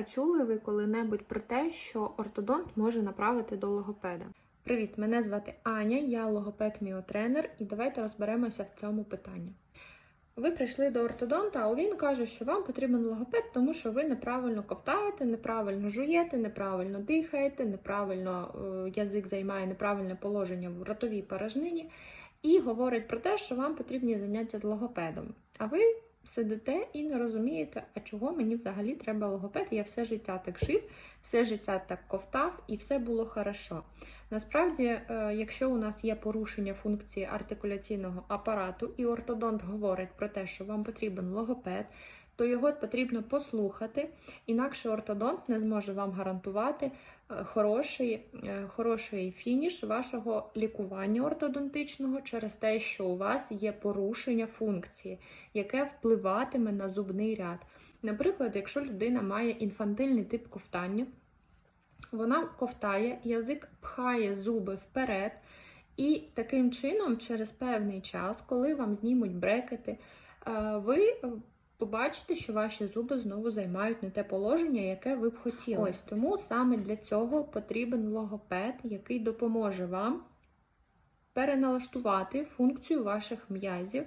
А чули ви коли-небудь про те, що ортодонт може направити до логопеда? Привіт, мене звати Аня, я логопед-міотренер, і давайте розберемося в цьому питанні. Ви прийшли до ортодонта, а він каже, що вам потрібен логопед, тому що ви неправильно ковтаєте, неправильно жуєте, неправильно дихаєте, неправильно е, язик займає неправильне положення в ротовій порожнині, і говорить про те, що вам потрібні заняття з логопедом. А ви сидите і не розумієте, а чого мені взагалі треба логопед. Я все життя так жив, все життя так ковтав, і все було хорошо. Насправді, е, якщо у нас є порушення функції артикуляційного апарату, і ортодонт говорить про те, що вам потрібен логопед, то його потрібно послухати, інакше ортодонт не зможе вам гарантувати е, хороший, е, хороший фініш вашого лікування ортодонтичного через те, що у вас є порушення функції, яке впливатиме на зубний ряд. Наприклад, якщо людина має інфантильний тип ковтання, вона ковтає, язик пхає зуби вперед, і таким чином, через певний час, коли вам знімуть брекети, е, ви побачите, що ваші зуби знову займають не те положення, яке ви б хотіли. Ось тому саме для цього потрібен логопед, який допоможе вам переналаштувати функцію ваших м'язів